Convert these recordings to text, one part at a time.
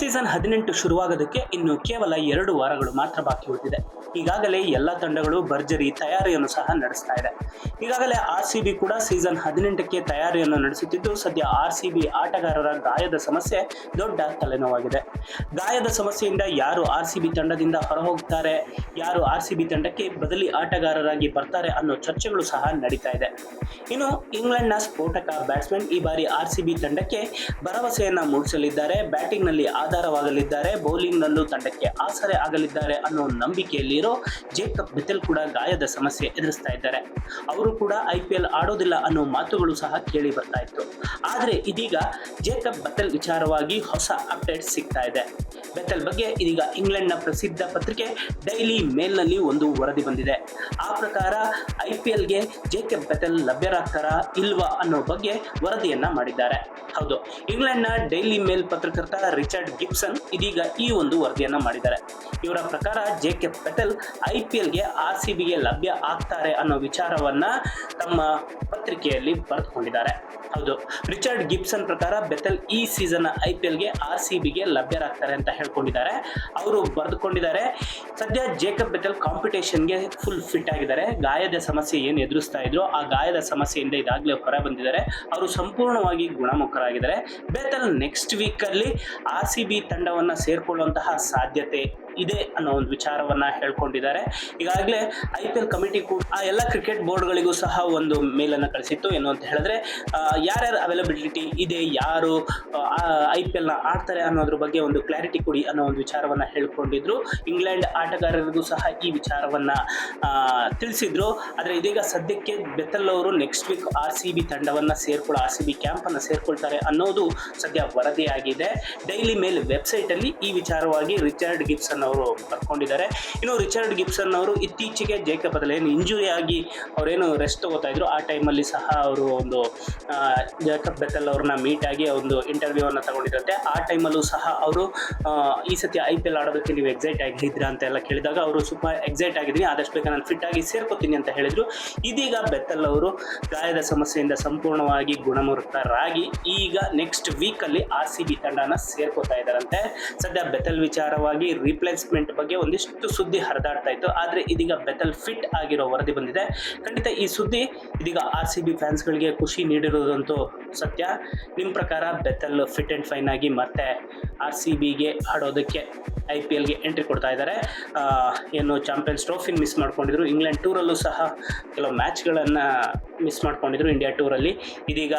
Season ಹದಿನೆಂಟು ಶುರುವಾಗೋದಕ್ಕೆ ಇನ್ನು ಕೇವಲ ಎರಡು ವಾರಗಳು ಮಾತ್ರ ಬಾಕಿ ಉಳಿದಿದೆ. ಈಗಾಗಲೇ ಎಲ್ಲ ತಂಡಗಳು ಭರ್ಜರಿ ತಯಾರಿಯನ್ನು ಸಹ ನಡೆಸ್ತಾ ಇದೆ. ಈಗಾಗಲೇ ಆರ್ ಸಿ ಕೂಡ ಸೀಸನ್ ಹದಿನೆಂಟಕ್ಕೆ ತಯಾರಿಯನ್ನು ನಡೆಸುತ್ತಿದ್ದು, ಸದ್ಯ ಆರ್ ಸಿ ಆಟಗಾರರ ಗಾಯದ ಸಮಸ್ಯೆ ದೊಡ್ಡ ತಲೆನೋವಾಗಿದೆ. ಗಾಯದ ಸಮಸ್ಯೆಯಿಂದ ಯಾರು ಆರ್ ಸಿ ಬಿ ತಂಡದಿಂದ ಹೊರಹೋಗ್ತಾರೆ, ಯಾರು ಆರ್ ಸಿ ತಂಡಕ್ಕೆ ಬದಲಿ ಆಟಗಾರರಾಗಿ ಬರ್ತಾರೆ ಅನ್ನೋ ಚರ್ಚೆಗಳು ಸಹ ನಡೀತಾ ಇದೆ. ಇನ್ನು ಇಂಗ್ಲೆಂಡ್ನ ಸ್ಫೋಟಕ ಬ್ಯಾಟ್ಸ್ಮನ್ ಈ ಬಾರಿ ಆರ್ ಸಿ ಬಿ ತಂಡಕ್ಕೆ ಭರವಸೆಯನ್ನ ಮೂಡಿಸಲಿದ್ದಾರೆ. ಬ್ಯಾಟಿಂಗ್ನಲ್ಲಿ ಆಧಾರವಾಗಲಿದ್ದಾರೆ. ಬೌಲಿಂಗ್ನಲ್ಲೂ ತಂಡಕ್ಕೆ ಆಸರೆ ಆಗಲಿದ್ದಾರೆ ಅನ್ನೋ ನಂಬಿಕೆಯಲ್ಲಿರೋ ಜೇಕಬ್ ಬೆತೆಲ್ ಕೂಡ ಗಾಯದ ಸಮಸ್ಯೆ ಎದುರಿಸ್ತಾ ಇದ್ದಾರೆ. ಅವರು ಕೂಡ ಐ ಆಡೋದಿಲ್ಲ ಅನ್ನೋ ಮಾತುಗಳು ಸಹ ಕೇಳಿ ಬರ್ತಾ ಇತ್ತು. ಆದರೆ ಇದೀಗ ಜೇಕಬ್ ಬೆತೆಲ್ ವಿಚಾರವಾಗಿ ಹೊಸ ಅಪ್ಡೇಟ್ ಸಿಗ್ತಾ ಇದೆ. ಬೆತೆಲ್ ಬಗ್ಗೆ ಇದೀಗ ಇಂಗ್ಲೆಂಡ್ನ ಪ್ರಸಿದ್ಧ ಪತ್ರಿಕೆ ಡೈಲಿ ಮೇಲ್ನಲ್ಲಿ ಒಂದು ವರದಿ ಬಂದಿದೆ. ಆ ಪ್ರಕಾರ ಐ ಪಿ ಎಲ್ಗೆ ಜೇಕಬ್ ಬೆತೆಲ್ ಲಭ್ಯರಾಗ್ತಾರಾ ಇಲ್ವಾ ಅನ್ನೋ ಬಗ್ಗೆ ವರದಿಯನ್ನ ಮಾಡಿದ್ದಾರೆ. ಹೌದು, ಇಂಗ್ಲೆಂಡ್ನ ಡೈಲಿ ಮೇಲ್ ಪತ್ರಕರ್ತ ರಿಚರ್ಡ್ ಗಿಬ್ಸನ್ ಇದೀಗ ಈ ಒಂದು ವರದಿಯನ್ನ ಮಾಡಿದ್ದಾರೆ. ಇವರ ಪ್ರಕಾರ ಜೆಕೆ ಪಟೇಲ್ ಐ ಪಿ ಎಲ್ಗೆ ಆರ್ ಸಿ ಬಿಗೆ ಲಭ್ಯ ಆಗ್ತಾರೆ ಅನ್ನೋ ವಿಚಾರವನ್ನ ತಮ್ಮ ಪತ್ರಿಕೆಯಲ್ಲಿ ಬರೆದುಕೊಂಡಿದ್ದಾರೆ. ಹೌದು, ರಿಚರ್ಡ್ ಗಿಬ್ಸನ್ ಪ್ರಕಾರ ಬೆತಲ್ ಈ ಸೀಸನ್ ಐ ಪಿ ಎಲ್ಗೆ ಆರ್ ಸಿ ಬಿಗೆ ಲಭ್ಯರಾಗ್ತಾರೆ ಅಂತ ಹೇಳ್ಕೊಂಡಿದ್ದಾರೆ. ಅವರು ಬರೆದುಕೊಂಡಿದ್ದಾರೆ, ಸದ್ಯ ಜೇಕಬ್ ಬೆತಲ್ ಕಾಂಪಿಟೇಷನ್ಗೆ ಫುಲ್ ಫಿಟ್ ಆಗಿದ್ದಾರೆ. ಗಾಯದ ಸಮಸ್ಯೆ ಏನು ಎದುರಿಸ್ತಾ ಇದ್ರು ಆ ಗಾಯದ ಸಮಸ್ಯೆಯಿಂದ ಇದಾಗಲೇ ಹೊರ ಬಂದಿದ್ದಾರೆ. ಅವರು ಸಂಪೂರ್ಣವಾಗಿ ಗುಣಮುಖರಾಗಿದ್ದಾರೆ. ಬೆತಲ್ ನೆಕ್ಸ್ಟ್ ವೀಕಲ್ಲಿ ಆರ್ ಸಿ ಬಿ ತಂಡವನ್ನು ಸೇರಿಕೊಳ್ಳುವಂತಹ ಸಾಧ್ಯತೆ ಇದೆ ಅನ್ನೋ ಒಂದು ವಿಚಾರವನ್ನ ಹೇಳ್ಕೊಂಡಿದ್ದಾರೆ. ಈಗಾಗಲೇ ಐ ಪಿ ಎಲ್ ಕಮಿಟಿ ಕೂಡ ಆ ಎಲ್ಲ ಕ್ರಿಕೆಟ್ ಬೋರ್ಡ್ಗಳಿಗೂ ಸಹ ಒಂದು ಮೇಲನ್ನು ಕಳಿಸಿತ್ತು ಏನು ಅಂತ ಹೇಳಿದ್ರೆ ಯಾರ್ಯಾರು ಅವೈಲಬಿಲಿಟಿ ಇದೆ, ಯಾರು ಐ ಪಿ ಎಲ್ನ ಆಡ್ತಾರೆ ಅನ್ನೋದ್ರ ಬಗ್ಗೆ ಒಂದು ಕ್ಲಾರಿಟಿ ಕೊಡಿ ಅನ್ನೋ ಒಂದು ವಿಚಾರವನ್ನ ಹೇಳ್ಕೊಂಡಿದ್ರು. ಇಂಗ್ಲೆಂಡ್ ಆಟಗಾರರಿಗೂ ಸಹ ಈ ವಿಚಾರವನ್ನ ತಿಳಿಸಿದ್ರು. ಆದರೆ ಇದೀಗ ಸದ್ಯಕ್ಕೆ ಬೆತ್ತಲ್ ಅವರು next week R C B ತಂಡವನ್ನ ಸೇರ್ಕೊಳ್ಳ ಆರ್ ಸಿ ಬಿ ಕ್ಯಾಂಪ್ ಅನ್ನ ಸೇರ್ಕೊಳ್ತಾರೆ ಅನ್ನೋದು ಸದ್ಯ ವರದಿಯಾಗಿದೆ. ಡೈಲಿ ಮೇಲ್ ವೆಬ್ಸೈಟ್ ಅಲ್ಲಿ ಈ ವಿಚಾರವಾಗಿ ರಿಚರ್ಡ್ ಗಿಬ್ಸನ್ ಅವರು ಕರ್ಕೊಂಡಿದ್ದಾರೆ ಇನ್ನು ರಿಚರ್ಡ್ ಗಿಬ್ಸನ್ ಅವರು ಇತ್ತೀಚೆಗೆ ಜೇಕಪದಲ್ಲಿ ಏನು ಇಂಜುರಿ ಆಗಿ ಅವರೇನು ರೆಸ್ಟ್ ತಗೋತಾ ಇದ್ರು, ಆ ಟೈಮಲ್ಲಿ ಸಹ ಅವರು ಒಂದು ಜೇಕಬ್ ಬೆತ್ತಲ್ ಅವ್ರನ್ನ ಮೀಟ್ ಆಗಿ ಒಂದು ಇಂಟರ್ವ್ಯೂ ಅನ್ನ ತಗೊಂಡಿದ್ರಂತೆ. ಆ ಟೈಮಲ್ಲೂ ಸಹ ಅವರು ಈ ಸತಿ ಐ ಪಿ ಎಲ್ ಆಡೋದಕ್ಕೆ ನೀವು ಎಕ್ಸೈಟ್ ಆಗಿದ್ದೀರಾ ಅಂತ ಎಲ್ಲ ಕೇಳಿದಾಗ ಅವರು ಸ್ವಲ್ಪ ಎಕ್ಸೈಟ್ ಆಗಿದ್ದೀನಿ, ಆದಷ್ಟು ಬೇಗ ನಾನು ಫಿಟ್ ಆಗಿ ಸೇರ್ಕೋತೀನಿ ಅಂತ ಹೇಳಿದ್ರು. ಇದೀಗ ಬೆತ್ತಲ್ ಅವರು ಗಾಯದ ಸಮಸ್ಯೆಯಿಂದ ಸಂಪೂರ್ಣವಾಗಿ ಗುಣಮುಖರಾಗಿ ಈಗ ನೆಕ್ಸ್ಟ್ ವೀಕಲ್ಲಿ ಆರ್ ಸಿ ಬಿ ತಂಡನ ಸೇರ್ಕೋತಾ ಇದ್ದಾರಂತೆ. ಸದ್ಯ ಬೆತ್ತಲ್ ವಿಚಾರವಾಗಿ ರಿಪ್ಲೇಸ್ಮೆಂಟ್ ಬಗ್ಗೆ ಒಂದಿಷ್ಟು ಸುದ್ದಿ ಹರಿದಾಡ್ತಾ ಇತ್ತು. ಆದರೆ ಇದೀಗ ಬೆತಲ್ ಫಿಟ್ ಆಗಿರೋ ವರದಿ ಬಂದಿದೆ. ಖಂಡಿತ ಈ ಸುದ್ದಿ ಇದೀಗ ಆರ್ ಸಿ ಬಿ ಫ್ಯಾನ್ಸ್ಗಳಿಗೆ ಖುಷಿ ನೀಡಿರೋದಂತೂ ಸತ್ಯ. ನಿಮ್ಮ ಪ್ರಕಾರ ಬೆತಲ್ ಫಿಟ್ ಆ್ಯಂಡ್ ಫೈನ್ ಆಗಿ ಮತ್ತೆ ಆರ್ ಸಿ ಬಿಗೆ ಆಡೋದಕ್ಕೆ ಐ ಪಿ ಎಲ್ಗೆ ಎಂಟ್ರಿ ಕೊಡ್ತಾ ಇದ್ದಾರೆ. ಏನು ಚಾಂಪಿಯನ್ಸ್ ಟ್ರೋಫಿನ ಮಿಸ್ ಮಾಡ್ಕೊಂಡಿದ್ರು. ಇಂಗ್ಲೆಂಡ್ ಟೂರಲ್ಲೂ ಸಹ ಕೆಲವು ಮ್ಯಾಚ್ಗಳನ್ನು ಮಿಸ್ ಮಾಡ್ಕೊಂಡಿದ್ರು ಇಂಡಿಯಾ ಟೂರಲ್ಲಿ ಇದೀಗ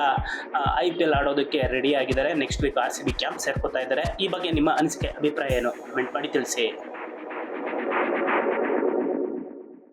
ಐ ಪಿ ಎಲ್ ಆಡೋದಕ್ಕೆ ರೆಡಿ ಆಗಿದ್ದಾರೆ. Next week R C B camp ಸೇರ್ಕೋತಾ ಇದ್ದಾರೆ. ಈ ಬಗ್ಗೆ ನಿಮ್ಮ ಅನಿಸಿಕೆ, ಅಭಿಪ್ರಾಯ ಏನು? ಕಮೆಂಟ್ ಮಾಡಿ ತಿಳಿಸಿ. scene.